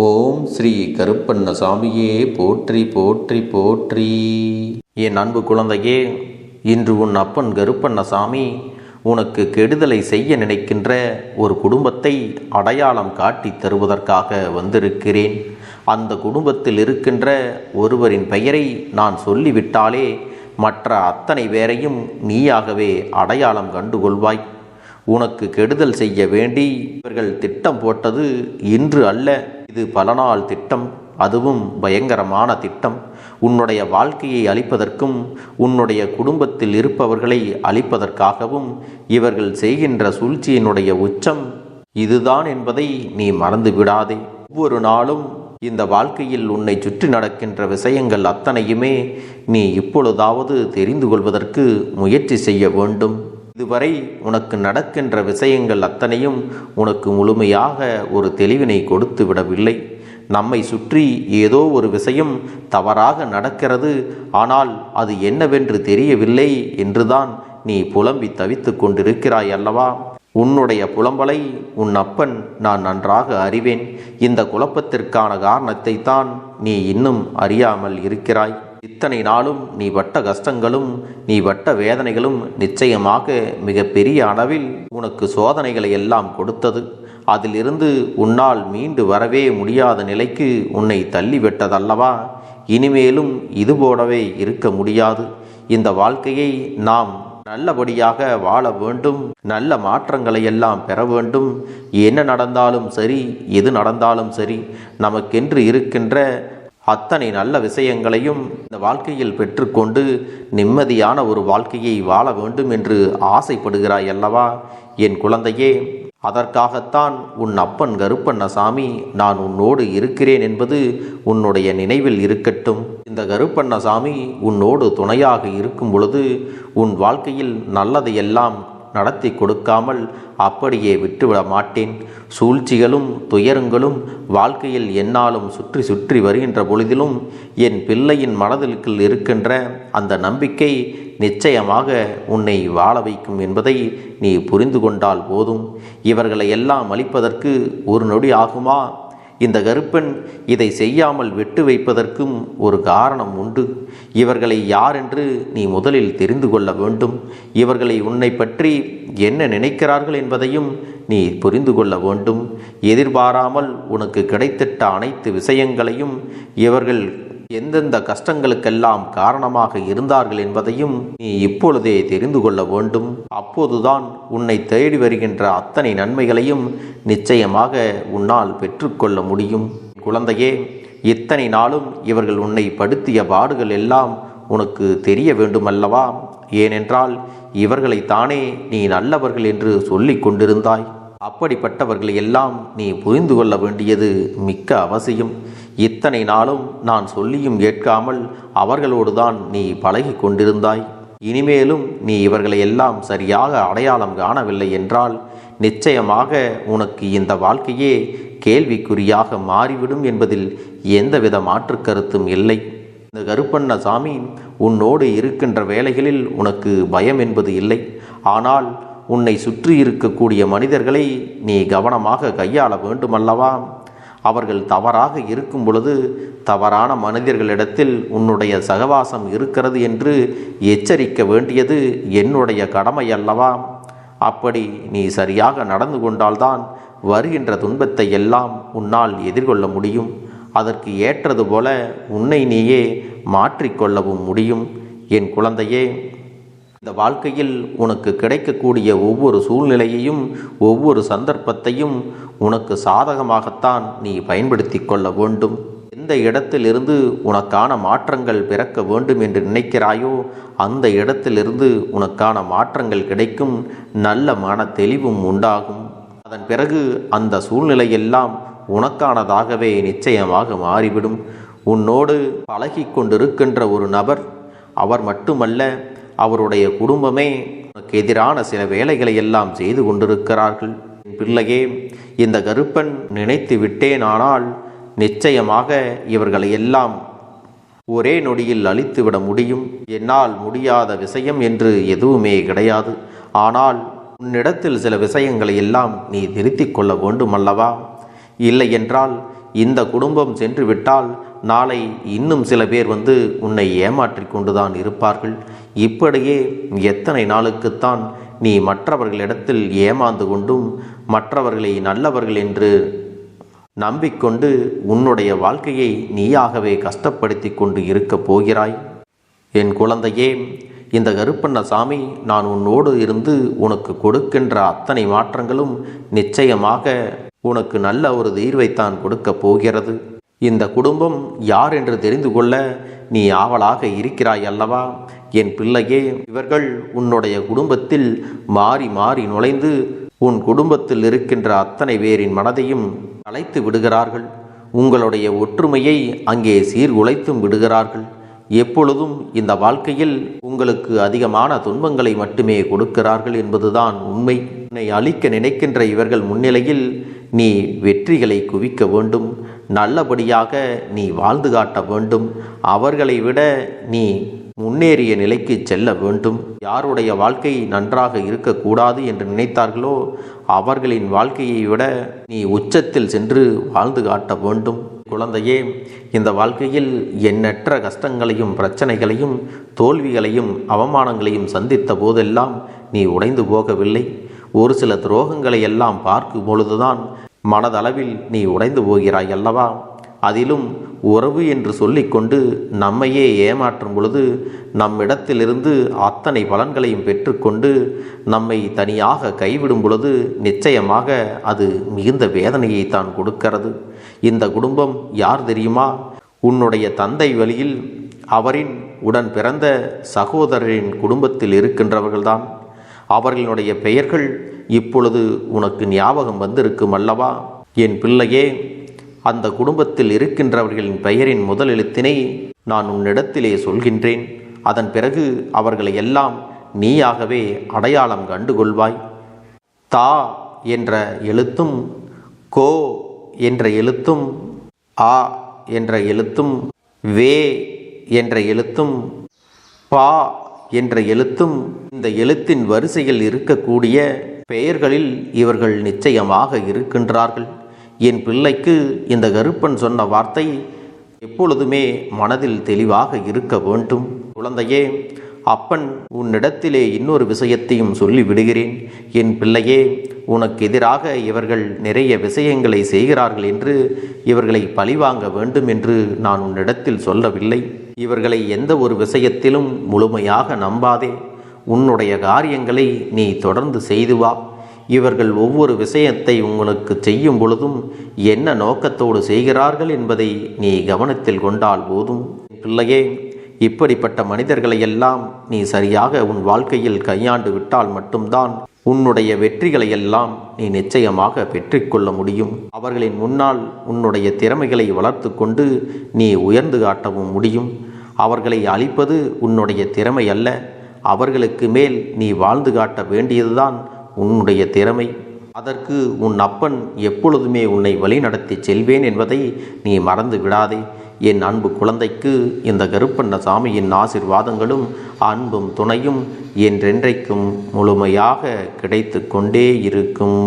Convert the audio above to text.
ஓம் ஸ்ரீ கருப்பண்ணசாமியே போற்றி போற்றி போற்றி. என் அன்பு குழந்தையே இன்று உன் அப்பன் கருப்பண்ணசாமி உனக்கு கெடுதலை செய்ய நினைக்கின்ற ஒரு குடும்பத்தை அடையாளம் காட்டித் தருவதற்காக வந்திருக்கிறேன். அந்த குடும்பத்தில் இருக்கின்ற ஒருவரின் பெயரை நான் சொல்லிவிட்டாலே மற்ற அத்தனை பேரையும் நீயாகவே அடையாளம் கண்டுகொள்வாய். உனக்கு கெடுதல் செய்ய வேண்டி இவர்கள் திட்டம் போட்டது இன்று அல்ல. இது பல நாள் திட்டம். அதுவும் பயங்கரமான திட்டம். உன்னுடைய வாழ்க்கையை அழிப்பதற்கும் உன்னுடைய குடும்பத்தில் இருப்பவர்களை அழிப்பதற்காகவும் இவர்கள் செய்கின்ற சூழ்ச்சியினுடைய உச்சம் இதுதான் என்பதை நீ மறந்து விடாதே. ஒவ்வொரு நாளும் இந்த வாழ்க்கையில் உன்னை சுற்றி நடக்கின்ற விஷயங்கள் அத்தனையுமே நீ இப்பொழுதாவது தெரிந்து கொள்வதற்கு முயற்சி செய்ய வேண்டும். இதுவரை உனக்கு நடக்கின்ற விஷயங்கள் அத்தனையும் உனக்கு முழுமையாக ஒரு தெளிவினை கொடுத்து விடவில்லை. நம்மை சுற்றி ஏதோ ஒரு விஷயம் தவறாக நடக்கிறது. ஆனால் அது என்னவென்று தெரியவில்லை என்றுதான் நீ புலம்பி தவித்துக் கொண்டிருக்கிறாய் அல்லவா? உன்னுடைய புலம்பலை உன் அப்பன் நான் நன்றாக அறிவேன். இந்த குழப்பத்திற்கான காரணத்தை தான் நீ இன்னும் அறியாமல் இருக்கிறாய். இத்தனை நாளும் நீ பட்ட கஷ்டங்களும் நீ பட்ட வேதனைகளும் நிச்சயமாக மிக பெரிய அளவில் உனக்கு சோதனைகளை எல்லாம் கொடுத்தது. அதிலிருந்து உன்னால் மீண்டு வரவே முடியாத நிலைக்கு உன்னை தள்ளிவிட்டதல்லவா? இனிமேலும் இது போலவே இருக்க முடியாது. இந்த வாழ்க்கையை நாம் நல்லபடியாக வாழ வேண்டும். நல்ல மாற்றங்களை எல்லாம் பெற வேண்டும். என்ன நடந்தாலும் சரி எது நடந்தாலும் சரி நமக்கென்று இருக்கின்ற அத்தனை நல்ல விஷயங்களையும் இந்த வாழ்க்கையில் பெற்றுக்கொண்டு நிம்மதியான ஒரு வாழ்க்கையை வாழ வேண்டும் என்று ஆசைப்படுகிறாய் அல்லவா? என் குழந்தையே அதற்காகத்தான் உன் அப்பன் கருப்பண்ணசாமி நான் உன்னோடு இருக்கிறேன் என்பது உன்னுடைய நினைவில் இருக்கட்டும். இந்த கருப்பண்ணசாமி உன்னோடு துணையாக இருக்கும் பொழுது உன் வாழ்க்கையில் நல்லதையெல்லாம் நடத்தி கொடுக்காமல் அப்படியே விட்டுவிட மாட்டேன். சூழ்ச்சிகளும் துயரங்களும் வாழ்க்கையில் என்னாலும் சுற்றி சுற்றி வருகின்ற பொழுதிலும் என் பிள்ளையின் மனதிற்குள் இருக்கின்ற அந்த நம்பிக்கை நிச்சயமாக உன்னை வாழ வைக்கும் என்பதை நீ புரிந்து கொண்டால் போதும். இவர்களை எல்லாம் அளிப்பதற்கு ஒரு நொடி ஆகுமா? இந்த கருப்பன் இதை செய்யாமல் விட்டு வைப்பதற்கும் ஒரு காரணம் உண்டு. இவர்களை யார் என்று நீ முதலில் தெரிந்து கொள்ள வேண்டும். இவர்களை உன்னை பற்றி என்ன நினைக்கிறார்கள் என்பதையும் நீ புரிந்து கொள்ள வேண்டும். எதிர்பாராமல் உனக்கு கிடைத்திட்ட அனைத்து விஷயங்களையும் இவர்கள் எந்தெந்த கஷ்டங்களுக்கெல்லாம் காரணமாக இருந்தார்கள் என்பதையும் நீ இப்பொழுதே தெரிந்து கொள்ள வேண்டும். அப்போதுதான் உன்னை தேடி வருகின்ற அத்தனை நன்மைகளையும் நிச்சயமாக உன்னால் பெற்றுக்கொள்ள முடியும். குழந்தையே இத்தனை நாளும் இவர்கள் உன்னை படுத்திய பாடுகள் எல்லாம் உனக்கு தெரிய வேண்டுமல்லவா? ஏனென்றால் இவர்களைத்தானே நீ நல்லவர்கள் என்று சொல்லிக் கொண்டிருந்தாய். அப்படிப்பட்டவர்கள் எல்லாம் நீ புரிந்து கொள்ள வேண்டியது மிக்க அவசியம். இத்தனை நாளும் நான் சொல்லியும் கேட்காமல் அவர்களோடு தான் நீ பழகி கொண்டிருந்தாய். இனிமேலும் நீ இவர்களை எல்லாம் சரியாக அடையாளம் காணவில்லை என்றால் நிச்சயமாக உனக்கு இந்த வாழ்க்கையே கேள்விக்குறியாக மாறிவிடும் என்பதில் எந்தவித மாற்று கருத்தும் இல்லை. இந்த கருப்பண்ண சாமி உன்னோடு இருக்கின்ற வேலைகளில் உனக்கு பயம் என்பது இல்லை. ஆனால் உன்னை சுற்றி இருக்கக்கூடிய மனிதர்களை நீ கவனமாக கையாள வேண்டுமல்லவா? அவர்கள் தவறாக இருக்கும் பொழுது தவறான மனிதர்களிடத்தில் உன்னுடைய சகவாசம் இருக்கிறது என்று எச்சரிக்க வேண்டியது என்னுடைய கடமை அல்லவா அப்படி நீ சரியாக நடந்து கொண்டால்தான் வருகின்ற துன்பத்தை எல்லாம் உன்னால் எதிர்கொள்ள முடியும். அதற்கு ஏற்றது போல உன்னை நீயே மாற்றிக்கொள்ளவும் முடியும். என் குழந்தையே இந்த வாழ்க்கையில் உனக்கு கிடைக்கக்கூடிய ஒவ்வொரு சூழ்நிலையையும் ஒவ்வொரு சந்தர்ப்பத்தையும் உனக்கு சாதகமாகத்தான் நீ பயன்படுத்தி கொள்ள வேண்டும். எந்த இடத்திலிருந்து உனக்கான மாற்றங்கள் பிறக்க வேண்டும் என்று நினைக்கிறாயோ அந்த இடத்திலிருந்து உனக்கான மாற்றங்கள் கிடைக்கும் நல்ல மன தெளிவும் உண்டாகும். அதன் பிறகு அந்த சூழ்நிலையெல்லாம் உனக்கானதாகவே நிச்சயமாக மாறிவிடும். உன்னோடு பழகி கொண்டிருக்கின்ற ஒரு நபர் அவர் மட்டுமல்ல அவருடைய குடும்பமே உனக்கு எதிரான சில வேலைகளை எல்லாம் செய்து கொண்டிருக்கிறார்கள். பிள்ளையே இந்த கருப்பன் நினைத்து விட்டேனானால் நிச்சயமாக இவர்களை எல்லாம் ஒரே நொடியில் அழித்துவிட முடியும். என்னால் முடியாத விஷயம் என்று எதுவுமே கிடையாது. ஆனால் உன்னிடத்தில் சில விஷயங்களை எல்லாம் நீ திருத்திக் கொள்ள வேண்டுமல்லவா? இல்லை என்றால் இந்த குடும்பம் சென்று விட்டால் நாளை இன்னும் சில பேர் வந்து உன்னை ஏமாற்றி கொண்டுதான் இருப்பார்கள். இப்படியே எத்தனை நாளுக்குத்தான் நீ மற்றவர்களிடத்தில் ஏமாந்து கொண்டும் மற்றவர்களை நல்லவர்கள் என்று நம்பிக்கொண்டு உன்னுடைய வாழ்க்கையை நீயாகவே கஷ்டப்படுத்தி கொண்டு இருக்கப் போகிறாய். என் குழந்தையே இந்த கருப்பண்ணசாமி நான் உன்னோடு இருந்து உனக்கு கொடுக்கின்ற அத்தனை மாற்றங்களும் நிச்சயமாக உனக்கு நல்ல ஒரு தீர்வைத்தான் கொடுக்கப் போகிறது. இந்த குடும்பம் யார் என்று தெரிந்து கொள்ள நீ ஆவலாக இருக்கிறாய் அல்லவா? என் பிள்ளையே இவர்கள் உன்னுடைய குடும்பத்தில் மாறி மாறி நுழைந்து உன் குடும்பத்தில் இருக்கின்ற அத்தனை பேரின் மனதையும் கலைத்து விடுகிறார்கள். உங்களுடைய ஒற்றுமையை அங்கே சீர்குலைத்தும் விடுகிறார்கள். எப்பொழுதும் இந்த வாழ்க்கையில் உங்களுக்கு அதிகமான துன்பங்களை மட்டுமே கொடுக்கிறார்கள் என்பதுதான் உண்மை. உன்னை அழிக்க நினைக்கின்ற இவர்கள் முன்னிலையில் நீ வெற்றிகளை குவிக்க வேண்டும். நல்லபடியாக நீ வாழ்ந்து காட்ட வேண்டும். அவர்களை விட நீ முன்னேறிய நிலைக்கு செல்ல வேண்டும். யாருடைய வாழ்க்கை நன்றாக இருக்கக்கூடாது என்று நினைத்தார்களோ அவர்களின் வாழ்க்கையை விட நீ உச்சத்தில் சென்று வாழ்ந்து காட்ட வேண்டும். குழந்தையே இந்த வாழ்க்கையில் எண்ணற்ற கஷ்டங்களையும் பிரச்சனைகளையும் தோல்விகளையும் அவமானங்களையும் சந்தித்த போதெல்லாம் நீ உடைந்து போகவில்லை. ஒரு சில துரோகங்களை எல்லாம் பார்க்கும் பொழுதுதான் மனதளவில் நீ உடைந்து போகிறாய் அல்லவா? அதிலும் உறவு என்று சொல்லிக்கொண்டு நம்மையே ஏமாற்றும் பொழுது நம்மிடத்திலிருந்து அத்தனை பலன்களையும் பெற்றுக்கொண்டு நம்மை தனியாக கைவிடும் பொழுது நிச்சயமாக அது மிகுந்த வேதனையை தான் கொடுக்கிறது. இந்த குடும்பம் யார் தெரியுமா? உன்னுடைய தந்தை வழியில் அவரின் உடன் பிறந்த சகோதரரின் குடும்பத்தில் இருக்கின்றவர்கள்தான். அவர்களுடைய பெயர்கள் இப்பொழுது உனக்கு ஞாபகம் வந்திருக்கும் அல்லவா? என் பிள்ளையே அந்த குடும்பத்தில் இருக்கின்றவர்களின் பெயரின் முதல் எழுத்தினை நான் உன்னிடத்திலே சொல்கின்றேன். அதன் பிறகு அவர்களை எல்லாம் நீயாகவே அடையாளம் கண்டுகொள்வாய் தா என்ற எழுத்தும் கோ என்ற எழுத்தும் ஆ என்ற எழுத்தும் வே என்ற எழுத்தும் பா என்ற எழுத்தும் இந்த எழுத்தின் வரிசையில் இருக்கக்கூடிய பெயர்களில் இவர்கள் நிச்சயமாக இருக்கின்றார்கள். என் பிள்ளைக்கு இந்த கருப்பன் சொன்ன வார்த்தை எப்பொழுதுமே மனதில் தெளிவாக இருக்க வேண்டும். குழந்தையே அப்பன் உன்னிடத்திலே இன்னொரு விஷயத்தையும் சொல்லி விடுகிறேன் என் பிள்ளையே உனக்கு எதிராக இவர்கள் நிறைய விஷயங்களை செய்கிறார்கள் என்று இவர்களை பழிவாங்க வேண்டும் என்று நான் உன்னிடத்தில் சொல்லவில்லை. இவர்களை எந்த ஒரு விஷயத்திலும் முழுமையாக நம்பாதே. உன்னுடைய காரியங்களை நீ தொடர்ந்து செய்து வா. இவர்கள் ஒவ்வொரு விஷயத்தை உங்களுக்கு செய்யும் பொழுதும் என்ன நோக்கத்தோடு செய்கிறார்கள் என்பதை நீ கவனத்தில் கொண்டால் போதும். பிள்ளையே இப்படிப்பட்ட மனிதர்களை எல்லாம் நீ சரியாக உன் வாழ்க்கையில் கையாண்டு விட்டால் மட்டும்தான் உன்னுடைய வெற்றிகளை எல்லாம் நீ நிச்சயமாக பெற்றுக்கொள்ள முடியும். அவர்களின் முன்னால் உன்னுடைய திறமைகளை வளர்த்து கொண்டு நீ உயர்ந்து காட்டவும் முடியும். அவர்களை அழிப்பது உன்னுடைய திறமை அல்ல அவர்களுக்கு மேல் நீ வாழ்ந்து காட்ட வேண்டியதுதான் உன்னுடைய திறமை. அதற்கு உன் அப்பன் எப்பொழுதுமே உன்னை வழிநடத்தி செல்வேன் என்பதை நீ மறந்து விடாதே என் அன்பு குழந்தைக்கு இந்த கருப்பண்ண சாமியின் ஆசிர்வாதங்களும் அன்பும் துணையும் என்றென்றைக்கும் முழுமையாக கிடைத்து கொண்டே இருக்கும்.